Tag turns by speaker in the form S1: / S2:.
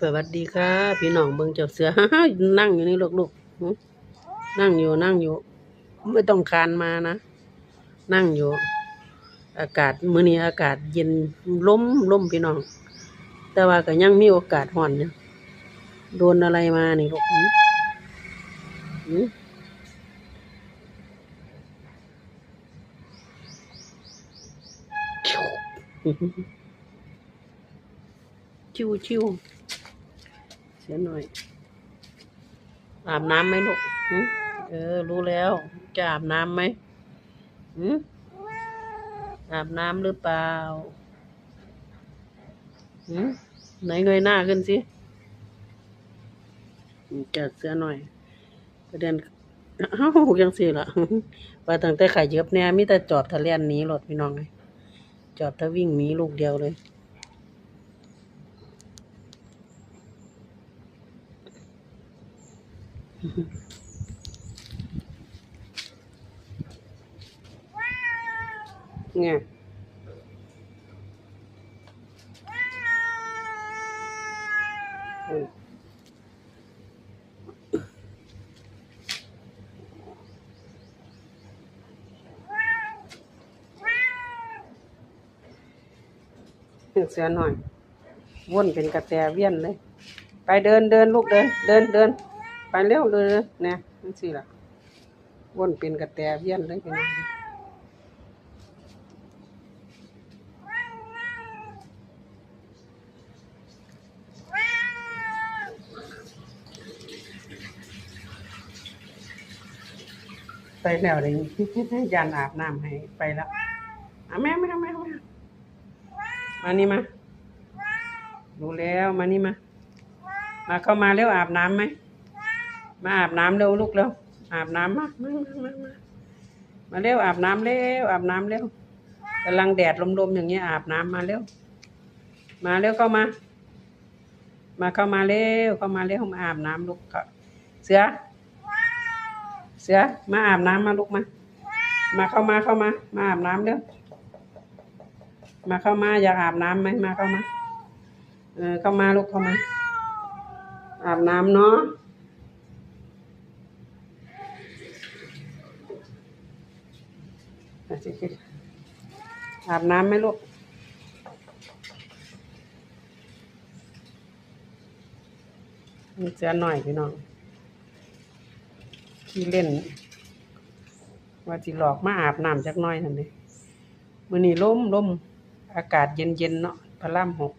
S1: สวัสดีค่ะ พี่น้องเบิ่งเจ้าเสือนั่งอยู่นี่ลูกๆนั่งอยู่นั่งอยู่ ไม่ต้องคานมานะ นั่งอยู่ อากาศมื้อนี้อากาศเย็นลมลมพี่น้อง แต่ว่าก็ยังมีโอกาสร้อนอยู่โดนอะไรมานี่ลูกหึหึชิวชิว เสียหน่อย อาบน้ำไหมลูกเออ รู้แล้ว จะอาบน้ำไหมหอาบน้ำหรือเปล่าหึไหนเงยหน้าขึ้นสิจัดเสื้อหน่อยประเด็นเอ้ายังสิล่ะว่าตั้งแต่ไข่เย็บเนี่ยมีแต่จอบทะเลียนหนีรถพี่น้องไงจอบทะวิ่งหนีลูกเดียวเลย เนี่ยอืมเสือหน่อย วนเป็นกระแตเวียนเลย ไปเดินเดินลูกเดิน เดินเดิน ไปเร็วเลยเนี่ยนั่นสิล่ะวนเป็นกระแตเวียนเลยพี่น้องไปแล้วเลยยานอาบน้ำให้ไปแล้วอะแม่ไม่เอาแม่เอาแม่มานี่มาดูแล้วมานี่มา มาเข้ามาเร็วอาบน้ำไหม มาอาบน้ำเร็วลูกเร็วอาบน้ำมามามามามามาเร็วอาบน้ำเร็วอาบน้ำเร็วกำลังแดดลมๆอย่างเงี้ยอาบน้ำมาเร็ว มาเร็วเข้ามา มาเข้ามาเร็วเข้ามาเร็วมาอาบน้ำลูกเข้าเสือ เสือมาอาบน้ำมาลูกมา มาเข้ามาเข้ามา มาอาบน้ำเร็วมาเข้ามาอยากอาบน้ำไหมมาเข้ามา เออเข้ามาลูกเข้ามา อาบน้ำเนาะ อาสิอาบน้ำไหมลูกมีเสือหน่อยพี่น้องขี้เล่น ว่าจีหลอกมาอาบน้ำจักหน้อยนั่นเลยมื่อนี้ลมลมอากาศเย็นๆเนาะพระรามหก